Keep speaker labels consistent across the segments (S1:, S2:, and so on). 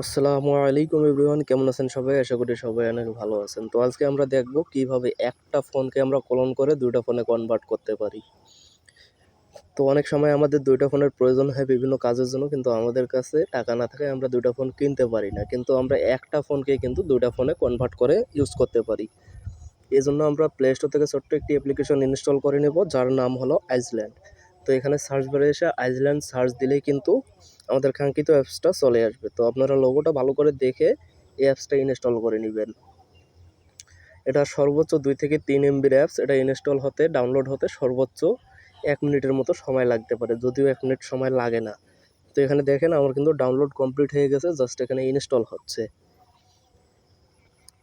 S1: আসসালামু আলাইকুম এভরিওয়ান, কেমন আছেন সবাই? আশা করি সবাই অনেক ভালো আছেন। তো আজকে আমরা দেখব কীভাবে একটা ফোনকে আমরা কলন করে দুইটা ফোনে কনভার্ট করতে পারি। তো অনেক সময় আমাদের দুইটা ফোনের প্রয়োজন হয় বিভিন্ন কাজের জন্য, কিন্তু আমাদের কাছে টাকা না থাকে আমরা দুইটা ফোন কিনতে পারি না। কিন্তু আমরা একটা ফোনকে কিন্তু দুইটা ফোনে কনভার্ট করে ইউজ করতে পারি। এই জন্য আমরা প্লে স্টোর থেকে ছোট্ট একটি অ্যাপ্লিকেশন ইনস্টল করে নেব, যার নাম হলো আইসল্যান্ড তো এখানে সার্চ বারে এসে আইসল্যান্ড সার্চ দিলেই কিন্তু আমাদের কাঙ্ক্ষিত অ্যাপসটা চলে আসবে। তো আপনারা লোগোটা ভালো করে দেখে এই অ্যাপসটা ইনস্টল করে নেবেন। এটা সর্বোচ্চ দুই থেকে তিন এমবির অ্যাপস এটা ইনস্টল হতে ডাউনলোড হতে সর্বোচ্চ এক মিনিটের মতো সময় লাগতে পারে, যদিও এক মিনিট সময় লাগে না। তো এখানে দেখেন আমার কিন্তু ডাউনলোড কমপ্লিট হয়ে গেছে জাস্ট এখানে ইনস্টল হচ্ছে।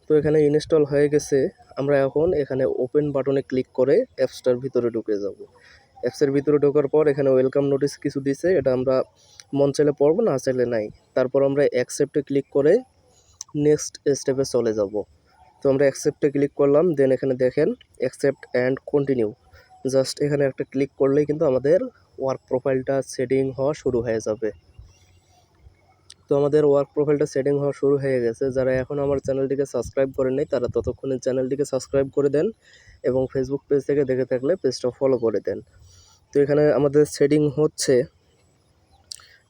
S1: তো এখানে ইনস্টল হয়ে গেছে, আমরা এখন এখানে ওপেন বাটনে ক্লিক করে অ্যাপসটার ভিতরে ঢুকে যাব। অ্যাপসের ভিতরে ঢোকার পর এখানে ওয়েলকাম নোটিস কিছু দিছে, এটা আমরা মন চাইলে পড়ব, না চাইলে নাই। তারপর আমরা অ্যাকসেপ্টে ক্লিক করে নেক্সট স্টেপে চলে যাব। তো আমরা অ্যাকসেপ্টে ক্লিক করলাম দেন এখানে দেখেন অ্যাকসেপ্ট অ্যান্ড কন্টিনিউ জাস্ট এখানে একটা ক্লিক করলেই কিন্তু আমাদের ওয়ার্ক প্রোফাইলটা সেটিং হওয়া শুরু হয়ে যাবে। তো আমাদের ওয়ার্ক প্রোফাইলটা সেটিং হওয়া শুরু হয়ে গেছে। যারা এখন আমার চ্যানেলটিকে সাবস্ক্রাইব করেন নাই, তারা ততক্ষণে চ্যানেলটিকে সাবস্ক্রাইব করে দেন এবং ফেসবুক পেজ থেকে দেখে থাকলে পেজটা ফলো করে দেন। তো এখানে আমাদের সেটিং হচ্ছে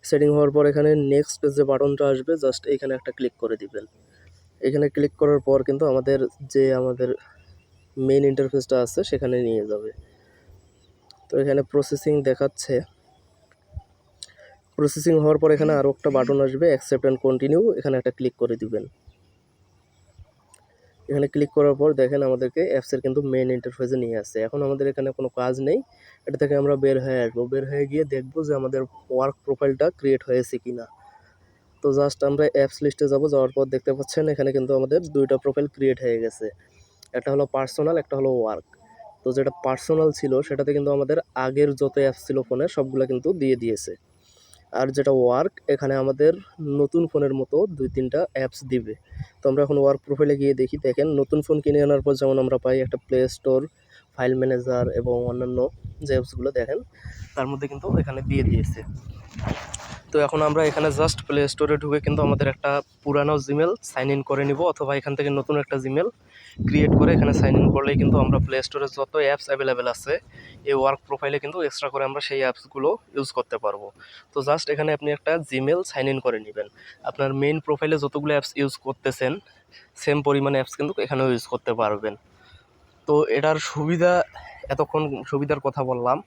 S1: সেটিং হওয়ার পর এখানে নেক্সট যে বাটনটা আসবে জাস্ট এখানে একটা ক্লিক করে দিবেন। এখানে ক্লিক করার পর কিন্তু আমাদের যে আমাদের মেন ইন্টারফেসটা আছে, সেখানে নিয়ে যাবে। তো এখানে প্রসেসিং দেখাচ্ছে। প্রসেসিং হওয়ার পর এখানে আরও একটা বাটন আসবে অ্যাকসেপ্ট অ্যান্ড কন্টিনিউ এখানে একটা ক্লিক করে দিবেন। এখানে ক্লিক করার পর দেখেন আমাদেরকে অ্যাপসের কিন্তু মেন ইন্টারফেসে নিয়ে আসছে। এখন আমাদের এখানে কোনো কাজ নেই। এটা থেকে আমরা বের হয়ে আসব। বের হয়ে গিয়ে দেখব যে আমাদের ওয়ার্ক প্রোফাইলটা ক্রিয়েট হয়েছে কি না তো জাস্ট আমরা অ্যাপস লিস্টে যাব। যাওয়ার পর দেখতে পাচ্ছেন এখানে কিন্তু আমাদের দুইটা প্রোফাইল ক্রিয়েট হয়ে গেছে। একটা হলো পার্সোনাল একটা হলো ওয়ার্ক তো যেটা পার্সোনাল ছিল, সেটাতে কিন্তু আমাদের আগের যত অ্যাপস ছিল ফোনে সবগুলো কিন্তু দিয়ে দিয়েছে। আর যেটা ওয়ার্ক এখানে আমাদের নতুন ফোনের মতো দুই তিনটা অ্যাপস দিবে। তো আমরা এখন ওয়ার্ক প্রোফাইলে গিয়ে দেখি, দেখেন নতুন ফোন কিনে আনার পর যেমন আমরা পাই একটা প্লে স্টোর ফাইল ম্যানেজার এবং অন্যান্য যে অ্যাপসগুলো দেখেন, তার মধ্যে কিন্তু এখানে দিয়ে দিয়েছে। তো এখন আমরা এখানে জাস্ট প্লে স্টোরে ঢুকে কিন্তু আমাদের একটা পুরানো জিমেল সাইন ইন করে নিব, অথবা এখান থেকে নতুন একটা জিমেল ক্রিয়েট করে এখানে সাইন ইন করলেই কিন্তু আমরা প্লে স্টোরে যত অ্যাপস অ্যাভেলেবেল আছে, এই ওয়ার্ক প্রোফাইলে কিন্তু এক্সট্রা করে আমরা সেই অ্যাপসগুলো ইউজ করতে পারব। তো জাস্ট এখানে আপনি একটা জিমেল সাইন ইন করে নেবেন। আপনার মেইন প্রোফাইলে যতগুলো অ্যাপস ইউজ করতেছেন সেম পরিমাণে অ্যাপস কিন্তু এখানেও ইউজ করতে পারবেন। তো এটার সুবিধা, এতক্ষণ সুবিধার কথা বললাম।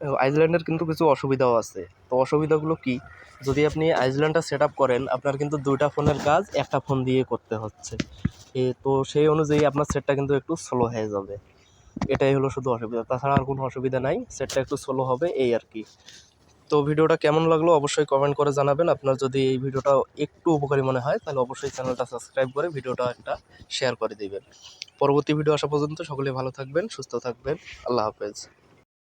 S1: আইসল্যান্ডের কিন্তু কিছু অসুবিধাও আছে। তো অসুবিধাগুলো কি? যদি আপনি আইসল্যান্ডটা সেট আপ করেন, আপনার কিন্তু দুইটা ফোনের কাজ একটা ফোন দিয়ে করতে হচ্ছে। এ, তো সেই অনুযায়ী আপনার সেটটা কিন্তু একটু স্লো হয়ে যাবে। এটাই হলো শুধু অসুবিধা। তাছাড়া আর কোনো অসুবিধা নাই। সেটটা একটু স্লো হবে, এই আর কি। তো ভিডিওটা কেমন লাগল অবশ্যই কমেন্ট করে জানাবেন। আপনার যদি এই ভিডিওটা একটু উপকারী মনে হয়, তাহলে অবশ্যই চ্যানেলটা সাবস্ক্রাইব করে ভিডিওটা একটা শেয়ার করে দিবেন। পরবর্তী ভিডিও আসা পর্যন্ত সকলে ভালো থাকবেন, সুস্থ থাকবেন। আল্লাহ হাফেজ।